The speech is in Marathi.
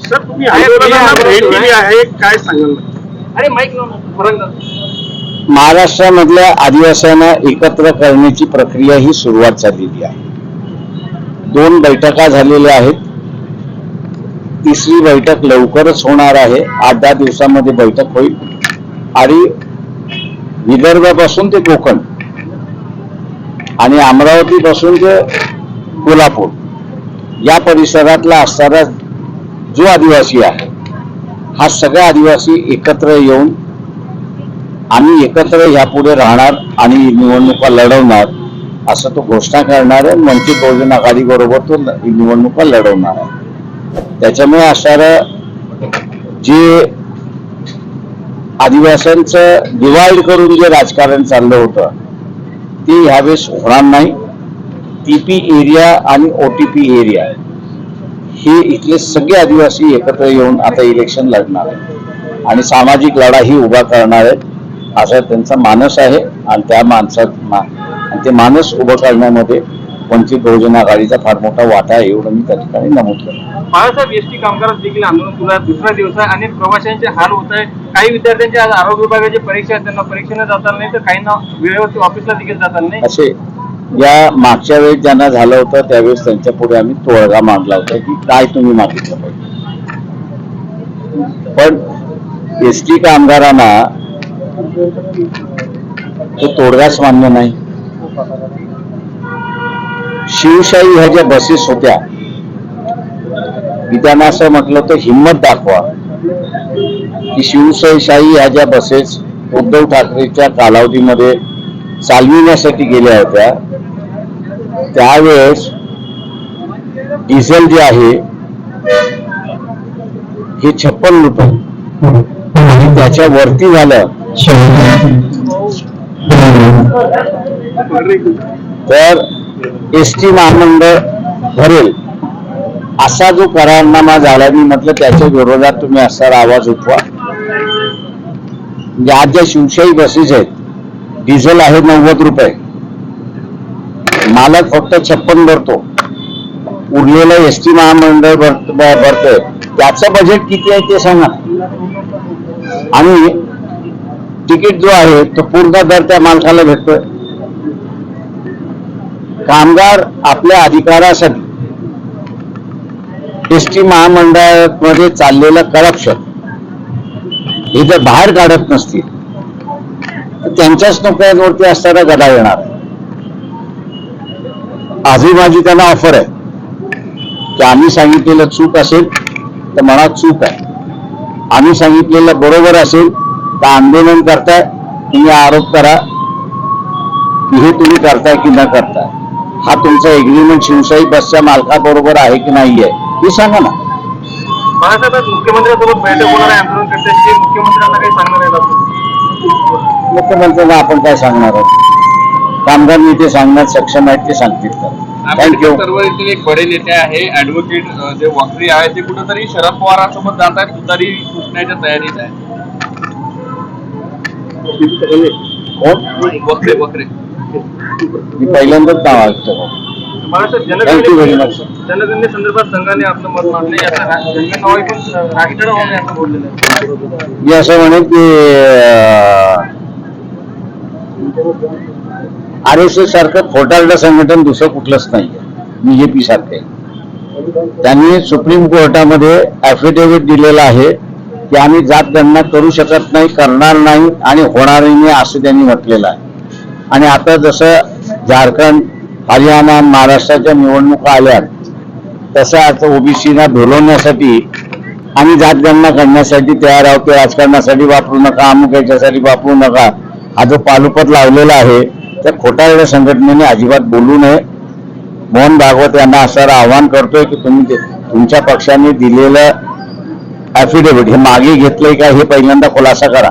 सर तुम्ही आंदोलनाला भेट दिली आहे काय सांगाल? अरे माईक. महाराष्ट्रामधल्या आदिवासींना एकत्र करण्याची प्रक्रिया ही सुरुवात झालेली आहे. दोन बैठका झालेल्या आहेत. तिसरी बैठक लवकरच होणार आहे. आठ दहा दिवसामध्ये बैठक होईल. आणि विदर्भापासून ते कोकण. आणि अमरावतीपासून ते कोल्हापूर. या परिसरातला असणारा जो आदिवासी आहे हा सगळा आदिवासी एकत्र येऊन आम्ही एकत्र यापुढे राहणार आणि निवडणुका लढवणार असं तो घोषणा करणार आहे. वंचित बहुजन आघाडी बरोबर तो निवडणुका लढवणार आहे. त्याच्यामुळे असणारं जे आदिवासींचं डिवाइड करून जे राजकारण चाललं होतं ते ह्यावेळेस होणार नाही. टीपी एरिया आणि ओटीपी एरिया हे इथले सगळे आदिवासी एकत्र येऊन आता इलेक्शन लढणार आहे आणि सामाजिक लढाही उभा करणार आहेत. असा त्यांचा मानस आहे. आणि त्या माणसात मा- आणि ते मानस उभं करण्यामध्ये वंचित बहुजन आघाडीचा फार मोठा वाटा आहे एवढं मी त्या ठिकाणी नमूद करतो. बाळासाहेब एसटी कामगारात देखील आंदोलन सुरू आहे दुसरा दिवस आहे अनेक प्रवाशांचे हाल होत आहे. काही विद्यार्थ्यांची आज आरोग्य विभागाची परीक्षा आहे त्यांना परीक्षेला जाता नाही तर काहींना वेळेवरती ऑफिसला देखील जाता नाही. असे या मागच्या वेळेस ज्यांना झालं होतं त्यावेळेस त्यांच्या पुढे आम्ही तोडगा मांडला होता की काय तुम्ही मागितलं पाहिजे. पण एस टी कामगारांना तो तोडगाच मान्य नाही. शिवशाही ह्या ज्या बसेस होत्या मी त्यांना असं म्हटलं होतं हिंमत दाखवा की शिवशाही ह्या ज्या बसेस उद्धव ठाकरेच्या कालावधीमध्ये चालविण्यासाठी गेल्या होत्या त्यावेळेस डिझेल जे आहे हे छप्पन रुपये. आणि त्याच्या वरती झालं. तर एस टी महामंडळ भरेल. असा जो करारनामा झाला मी म्हटलं त्याच्या विरोधात तुम्ही असा आवाज उठवा. म्हणजे आज ज्या शिवशाही बसेस आहेत डिझेल आहे नव्वद रुपये. मालक फक्त छप्पन भरतो. उरलेलं एस टी महामंडळ भर- भरतोय. त्याचं बजेट किती आहे ते सांगा. आणि तिकीट जो आहे तो पूर्ण दर त्या मालकाला भेटतोय. कामगार आपल्या अधिकारासाठी एस टी महामंडळामध्ये चाललेलं करप्शन. हे जर बाहेर काढत नसतील. तर त्यांच्याच नोकऱ्यांवरती असणारा गदा येणार. आजही माझी त्यांना ऑफर आहे. की आम्ही सांगितलेलं चूक असेल तर मनात चूक आहे. आम्ही सांगितलेलं बरोबर असेल तर आंदोलन करताय तुम्ही आरोप करा. की हे तुम्ही करताय की न करताय. हा तुमचा एग्रीमेंट शिवशाही बसच्या मालकाबरोबर आहे की नाही आहे हे सांगा ना. बाळासाहेब आज मुख्यमंत्र्यांसोबत बैठक होणार आहे आंदोलन करण्याची मुख्यमंत्र्यांना काही सांगणार आपण. मुख्यमंत्र्यांना आपण काय सांगणार आहोत? कामगार नेते सांगण्यात सक्षम आहेत ते सांगतील. थँक्यू आंबेडकर चळवळीतील एक बडे नेते आहे ऍडव्होकेट जे वाकरी आहे ते कुठेतरी शरद पवारांसोबत जात आहेत तुतारी फुटण्याच्या तयारीत आहे कोण? वक्रे वक्रे. मी पहिल्यांदाच नाव ऐकतो. जनगणने संदर्भात संघाने आपलं मत मांडले. याचा रा- जनगणना असं बोललेलं आहे. मी असं म्हणेन की आर एस एस सारखं खोटारडं संघटन दुसरं कुठलंच नाही. बीजेपी सारखे त्यांनी सुप्रीम कोर्टामध्ये ऍफिडेव्हिट दिलेला आहे की आम्ही जात गणना करू शकत नाही करणार नाही आणि होणारही नाही असं त्यांनी म्हटलेलं आहे. आणि आता जसं झारखंड हरियाणा महाराष्ट्राच्या निवडणुका आल्या तसं आता ओबीसीना ढोलवण्यासाठी आम्ही जातगणना करण्यासाठी तयार आहोत ते राजकारणासाठी वापरू नका अमुक याच्यासाठी वापरू नका. हा जो पालुपत लावलेला आहे त्या खोटारड्या संघटनेने अजिबात बोलू नये. मोहन भागवत यांना असं आवाहन करतोय की तुम्ही तुमच्या पक्षाने दिलेलं ऍफिडेव्हिट हे मागे घेतलंय का हे पहिल्यांदा खुलासा करा.